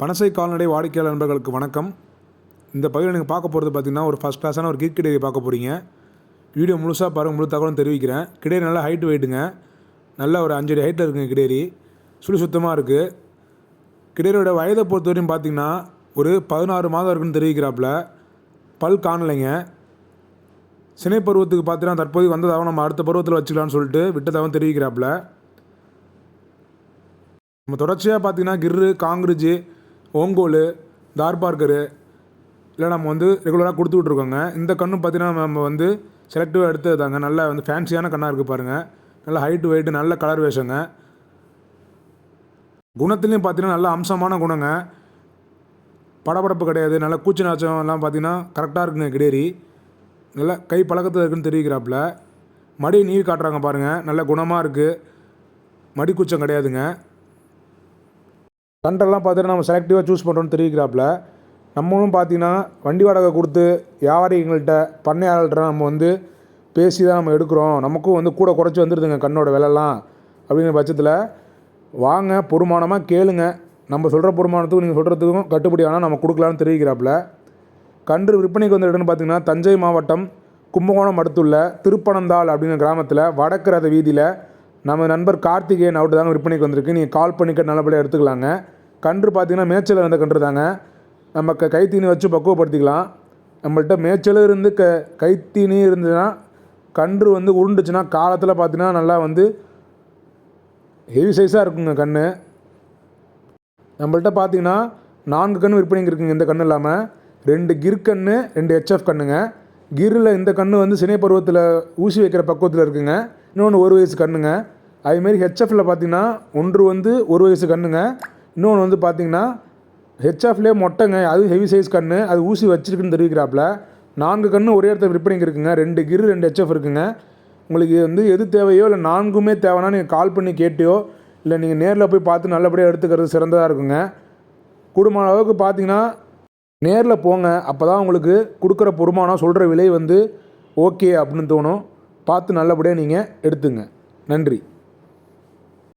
பனசை கால்நடை வாடிக்கையாளர் நண்பர்களுக்கு வணக்கம். இந்த பகுதியில் நீங்கள் பார்க்க போகிறது பார்த்தீங்கன்னா ஒரு ஃபஸ்ட் கிளாஸான ஒரு கீக் கிடையை பார்க்க போகிறீங்க வீடியோ முழுசாக பாருங்கள் முழு தகவலும் தெரிவிக்கிறேன். கிடையே நல்லா ஹைட் வெயிட்டுங்க நல்ல ஒரு அஞ்சடி ஹைட்டில் இருக்குங்க கிடேரி. சுழி சுத்தமாக இருக்குது கிடையோட வயதை பொறுத்த வரையும் பார்த்தீங்கன்னா ஒரு பதினாறு மாதம் இருக்குன்னு தெரிவிக்கிறாப்புல. பல் காணலைங்க. சினை பருவத்துக்கு பார்த்தீங்கன்னா தற்போது வந்ததாகவும் நம்ம அடுத்த பருவத்தில் வச்சுக்கலாம்னு சொல்லிட்டு விட்டதாகவும் தெரிவிக்கிறாப்புல. நம்ம தொடர்ச்சியாக பார்த்தீங்கன்னா கிர்ரு காங்கிரிஜி ஓங்கோலு தார்பார்கரு இல்லை நம்ம வந்து ரெகுலராக கொடுத்து விட்ருக்கோங்க இந்த கண்ணும் பார்த்தீங்கன்னா நம்ம வந்து செலக்டிவாக எடுத்தது தாங்க. நல்ல வந்து ஃபேன்சியான கண்ணாக இருக்குது பாருங்கள் நல்ல ஹைட்டு வெயிட்டு நல்ல கலர் வேஷங்க. குணத்துலேயும் பார்த்தீங்கன்னா நல்ல அம்சமான குணங்க. படபடப்பு கிடையாது. நல்ல கூச்சி நாச்சம் எல்லாம் பார்த்தீங்கன்னா கரெக்டாக இருக்குங்க கிடேரி. நல்ல கை பழக்கத்தில் இருக்குன்னு தெரிவிக்கிறாப்புல. மடி நீவி காட்டுறாங்க பாருங்கள் நல்ல குணமாக இருக்குது மடி கூச்சம் கிடையாதுங்க. கண்டெல்லாம் பார்த்துட்டு நம்ம செலக்டிவாக சூஸ் பண்ணுறோன்னு தெரிவிக்கிறாப்புல நம்மளும் பார்த்தீங்கன்னா வண்டி வாடகை கொடுத்து வியாபாரிகள்கிட்ட பண்ணையாளர்கிட்ட நம்ம வந்து பேசி தான் நம்ம எடுக்கிறோம். நமக்கும் வந்து கூட குறைச்சி வந்துடுதுங்க கண்ணோட விலைலாம் அப்படிங்கிற பட்சத்தில். வாங்க பொறுமானமாக கேளுங்க. நம்ம சொல்கிற பொறுமானத்துக்கும் நீங்கள் சொல்கிறதுக்கும் கட்டுப்படி ஆனால் நம்ம கொடுக்கலான்னு தெரிவிக்கிறாப்புல. கன்று விற்பனைக்கு வந்த இடம்னு பார்த்தீங்கன்னா தஞ்சை மாவட்டம் கும்பகோணம் அடுத்துள்ள திருப்பனந்தாள் அப்படிங்கிற கிராமத்தில் வடக்கு ரத வீதியில் நம்ம நண்பர் கார்த்திகேயன் அவர்கிட்ட தாங்க விற்பனைக்கு வந்திருக்கு. நீங்கள் கால் பண்ணிக்க நல்லபடியாக எடுத்துக்கலாங்க. கன்று பார்த்தீங்கன்னா மேய்ச்சல் வந்த கன்று தாங்க. நம்ம க கைத்தீனி வச்சு பக்குவப்படுத்திக்கலாம். நம்மள்கிட்ட மேய்ச்சலும் இருந்து க கைத்தீனி இருந்துச்சுன்னா கன்று வந்து உருண்டுச்சுன்னா காலத்தில் பார்த்தீங்கன்னா நல்லா வந்து ஹெவி சைஸாக இருக்குங்க கன்று நம்மள்கிட்ட பார்த்தீங்கன்னா நான்கு கன்று விற்பனைக்கு இருக்குங்க இந்த கன்று இல்லாமல் ரெண்டு கிர் கன்று ரெண்டு ஹெச்எஃப் கண்ணுங்க. கிரில் இந்த கன்று வந்து சினை பருவத்தில் ஊசி வைக்கிற பக்குவத்தில் இருக்குங்க. இன்னொன்று ஒரு வயசு கண்ணுங்க. அதேமாரி ஹெச்எஃப்பில் பார்த்தீங்கன்னா ஒன்று வந்து ஒரு வயசு கண்ணுங்க. இன்னொன்று வந்து பார்த்தீங்கன்னா ஹெச்எஃப்லேயே மொட்டைங்க அது ஹெவி சைஸ் கன்று அது ஊசி வச்சிருக்குன்னு தெரிவிக்கிறாப்புல நான்கு கன்று ஒரே இடத்துல விற்பனைக்கு இருக்குங்க. ரெண்டு கிரு ரெண்டு ஹெச்எஃப் இருக்குங்க. உங்களுக்கு வந்து எது தேவையோ இல்லை நான்குமே தேவைன்னா நீங்கள் கால் பண்ணி கேட்டியோ இல்லை நீங்கள் நேரில் போய் பார்த்து நல்லபடியாக எடுத்துக்கிறது சிறந்ததாக இருக்குங்க. கூடுமான அளவுக்கு பார்த்தீங்கன்னா நேரில் போங்க. அப்போ தான் உங்களுக்கு கொடுக்குற பொறுமானம் சொல்கிற விலை வந்து ஓகே அப்படின்னு தோணும். பார்த்து நல்லபடியாக நீங்கள் எடுத்துங்க. நன்றி.